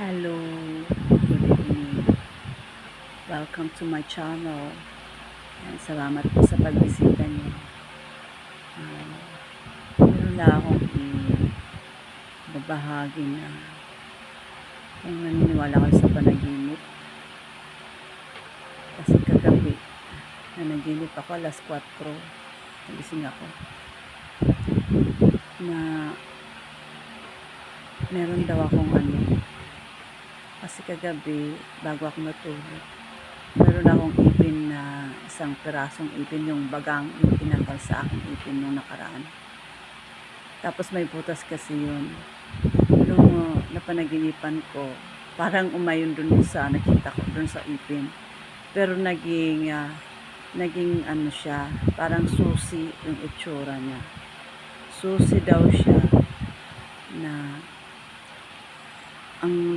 Hello, good evening. Welcome to my channel. Ayan, salamat po sa pagbisita niyo. Uh, meron na akong i-babahagi na kung naniniwala kayo sa panaginip. Kasi kagabi, na naginip ako alas 4, nagising ako, na meron daw akong ano, kasi kagabi, bago ako matulog, meron akong ipin na isang pirasong ipin, yung bagang yung tinanggal sa akin ipin nung nakaraan. Tapos may butas kasi yun. Nung uh, napanaginipan ko, parang umayon dun sa nakita ko dun sa ipin. Pero naging, uh, naging ano siya, parang susi yung itsura niya. Susi daw siya na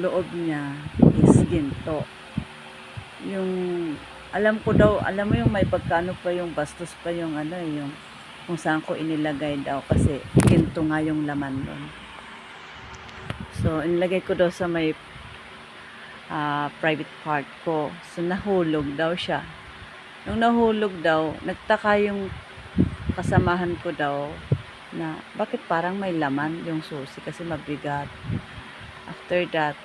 loob niya is ginto. Yung, alam ko daw, alam mo yung may pagkano pa yung bastos pa yung ano, yung kung saan ko inilagay daw kasi ginto nga yung laman doon. So, inilagay ko daw sa may ah, private part ko. So, nahulog daw siya. Nung nahulog daw, nagtaka yung kasamahan ko daw na bakit parang may laman yung susi kasi mabigat. After that,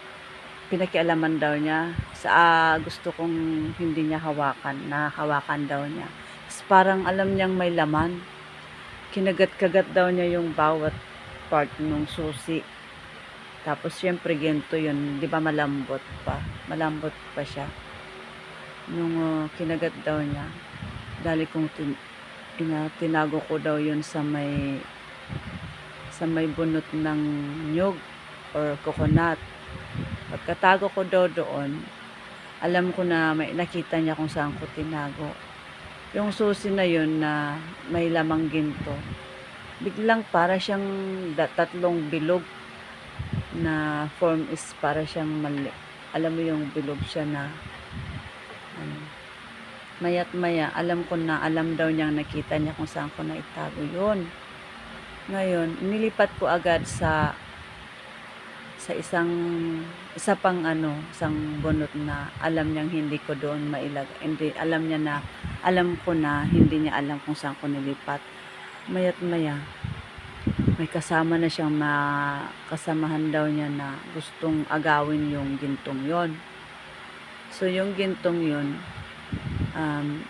pinakialaman daw niya sa ah, gusto kong hindi niya hawakan, na hawakan daw niya. Tapos parang alam niyang may laman. Kinagat-kagat daw niya yung bawat part ng susi. Tapos syempre ginto yun, di ba malambot pa? Malambot pa siya. Nung ah, kinagat daw niya, dali kong tin, ina, tinago ko daw yun sa may sa may bunot ng nyug or coconut. Pagkatago ko daw doon, alam ko na may nakita niya kung saan ko tinago. Yung susi na yun na may lamang ginto, biglang para siyang tatlong bilog na form is para siyang mali. Alam mo yung bilog siya na ano, mayat maya, alam ko na, alam daw niyang nakita niya kung saan ko naitago yun. Ngayon, nilipat ko agad sa sa isang isa pang ano, isang bunot na alam niyang hindi ko doon mailag. Hindi alam niya na alam ko na hindi niya alam kung saan ko nilipat. Mayat maya may kasama na siyang makasamahan daw niya na gustong agawin yung gintong yon. So yung gintong yon um,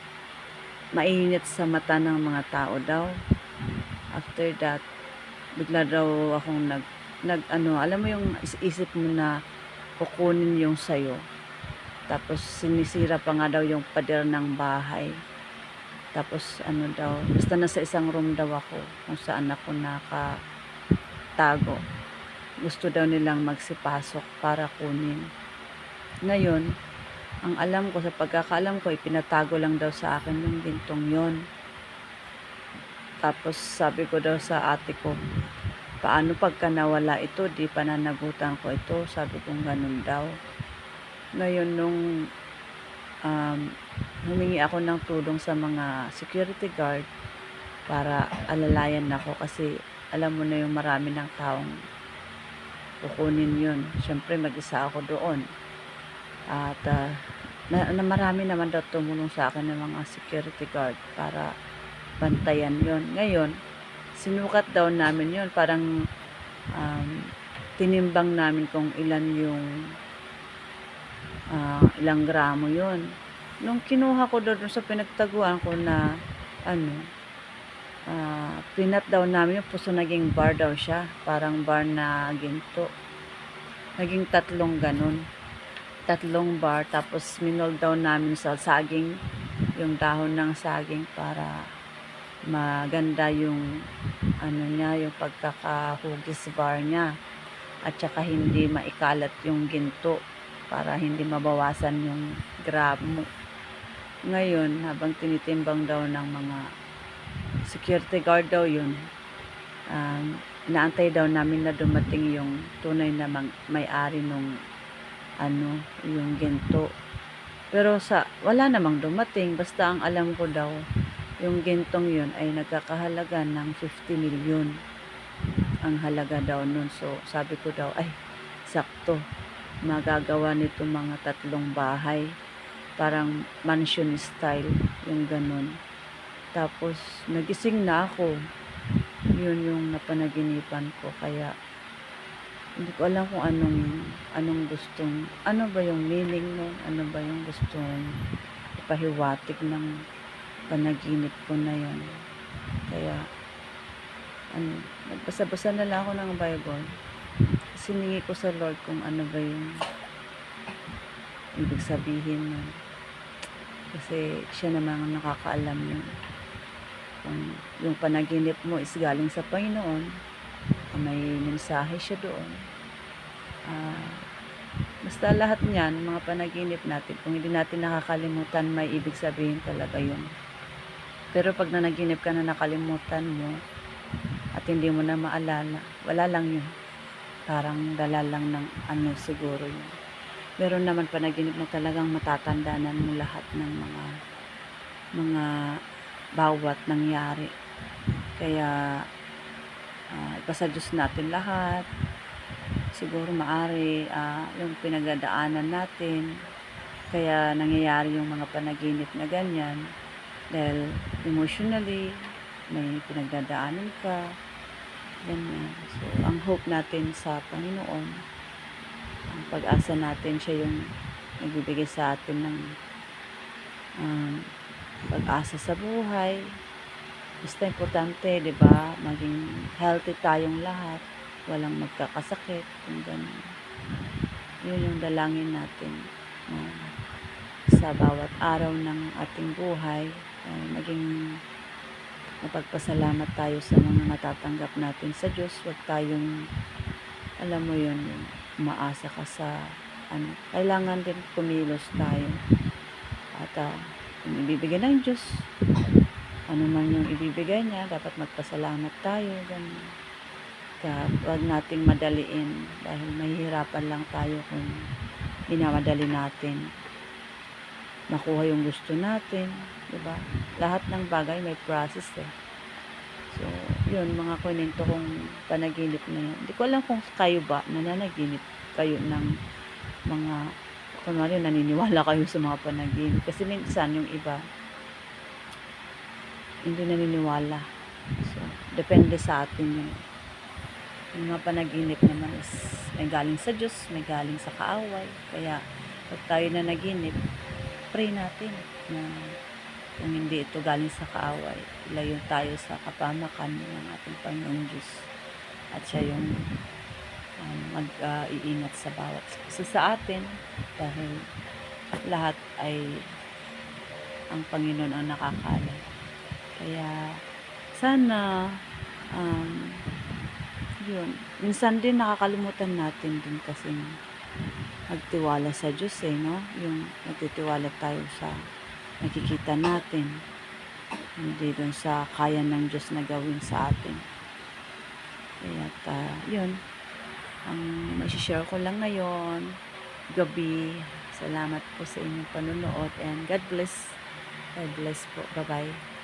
mainit sa mata ng mga tao daw. After that, bigla daw akong nag nag ano, alam mo yung is- isip mo na kukunin yung sayo. Tapos sinisira pa nga daw yung pader ng bahay. Tapos ano daw, basta nasa isang room daw ako kung saan ako nakatago. Gusto daw nilang magsipasok para kunin. Ngayon, ang alam ko sa pagkakaalam ko, ipinatago lang daw sa akin yung gintong yon. Tapos sabi ko daw sa ate ko, paano pagka nawala ito, di pananagutan ko ito, sabi kong ganun daw. Ngayon nung um, humingi ako ng tulong sa mga security guard para alalayan ako kasi alam mo na yung marami ng taong kukunin yun. Siyempre mag-isa ako doon. At ah, na, na marami naman daw tumulong sa akin ng mga security guard para bantayan yon Ngayon, sinukat daw namin yon Parang um, tinimbang namin kung ilan yung ah, ilang gramo yon Nung kinuha ko dun sa pinagtaguan ko na ano, ah, pinat daw namin yung puso naging bar daw siya. Parang bar na ginto. Naging tatlong ganun. Tatlong bar. Tapos minol daw namin sa saging, yung dahon ng saging para maganda yung ano niya, yung pagkakahugis bar niya. At saka hindi maikalat yung ginto para hindi mabawasan yung gramo. Ngayon, habang tinitimbang daw ng mga security guard daw yun, um, inaantay daw namin na dumating yung tunay na may-ari nung ano, yung ginto. Pero sa, wala namang dumating. Basta ang alam ko daw, yung gintong yun ay nagkakahalaga ng 50 million ang halaga daw nun. So, sabi ko daw, ay, sakto. magagawa nito mga tatlong bahay. Parang mansion style, yung ganun. Tapos, nagising na ako. Yun yung napanaginipan ko. Kaya, hindi ko alam kung anong, anong gustong, ano ba yung meaning nun, ano ba yung gustong ipahiwatig ng panaginip ko na yun. Kaya, ano, nagbasa-basa na lang ako ng Bible. Siningi ko sa Lord kung ano ba yung ibig sabihin nun. Kasi siya naman ang nakakaalam yun. Kung yung panaginip mo is galing sa Panginoon, may mensahe siya doon. Ah, basta lahat niyan, mga panaginip natin, kung hindi natin nakakalimutan, may ibig sabihin talaga yun. Pero pag nanaginip ka na nakalimutan mo, at hindi mo na maalala, wala lang yun. Parang dala lang ng ano siguro yun. Meron naman panaginip na talagang matatandaanan mo lahat ng mga mga bawat nangyari. Kaya uh, ipasa Diyos natin lahat. Siguro maari ah, yung pinagdadaanan natin. Kaya nangyayari yung mga panaginip na ganyan. Dahil emotionally, may pinagdadaanan ka. Ganyan. So, ang hope natin sa Panginoon, ang pag-asa natin, siya yung nagbibigay sa atin ng um, pag-asa sa buhay. Basta importante, di ba? Maging healthy tayong lahat. Walang magkakasakit. Kung ganun. Yun yung dalangin natin. na sa bawat araw ng ating buhay, ay maging mapagpasalamat tayo sa mga matatanggap natin sa Diyos. Huwag tayong, alam mo yun, yung umaasa ka sa, ano, kailangan din kumilos tayo. At uh, kung ibibigay ng Diyos, ano man yung ibibigay niya, dapat magpasalamat tayo. Ganun. Kaya huwag nating madaliin dahil mahihirapan lang tayo kung minamadali natin makuha yung gusto natin, 'di ba? Lahat ng bagay may process eh. So, yun, mga kwento kong panaginip na yun. Hindi ko alam kung kayo ba nananaginip kayo ng mga, kunwari naniniwala kayo sa mga panaginip. Kasi minsan yung iba, hindi naniniwala. So, depende sa atin yun. Yung mga panaginip naman is may galing sa Diyos, may galing sa kaaway. Kaya, pag tayo na naginip, pray natin na kung hindi ito galing sa kaaway, ilayo tayo sa kapamakan ng ating Panginoong Diyos. At siya yung um, mag-iingat sa bawat isa sa atin dahil lahat ay ang Panginoon ang nakakaalam. Kaya sana um, yun. Minsan din nakakalimutan natin din kasi magtiwala sa Diyos eh, no? Yung nagtitiwala tayo sa nakikita natin. Hindi dun sa kaya ng Diyos na gawin sa atin. Kaya, uh, yun. Ang share ko lang ngayon, gabi. Salamat po sa inyong panunood and God bless. God bless po. Bye-bye.